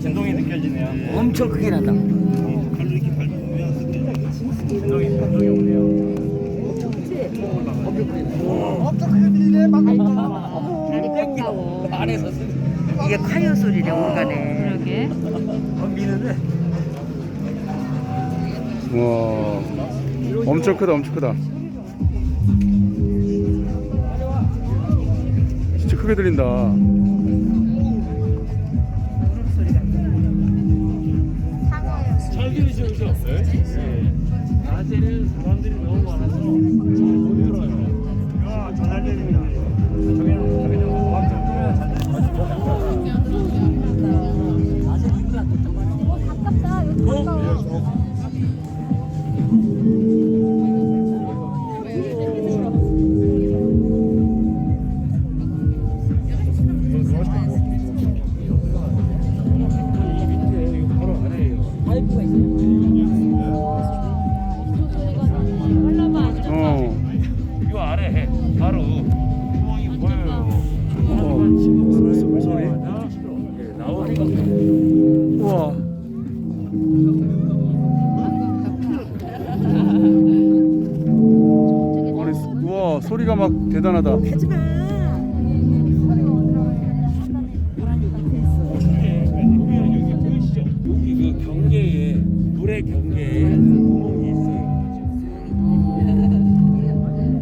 진동이 느껴지네요. 엄청 크게 난다. 발로 이렇게 밟으면 진동이 진동이 오네요. 안에서 이게 카이어 소리래 오가네. 그러게. 미는데 와 엄청 크다 엄청 크다 진짜 크게 들린다 들으시죠? 네. 낮에는 사람들이 너무 많아서 잘못 들어요. 야, 전잘 들립니다. 저기는 저기는 음악 좀 끄면 잘 들립니다. 이 바로 구멍이 보여요. 소리 나오는 거. 우와. 아니, 우와 소리가 막 대단하다. 그 경계에 물의 경계에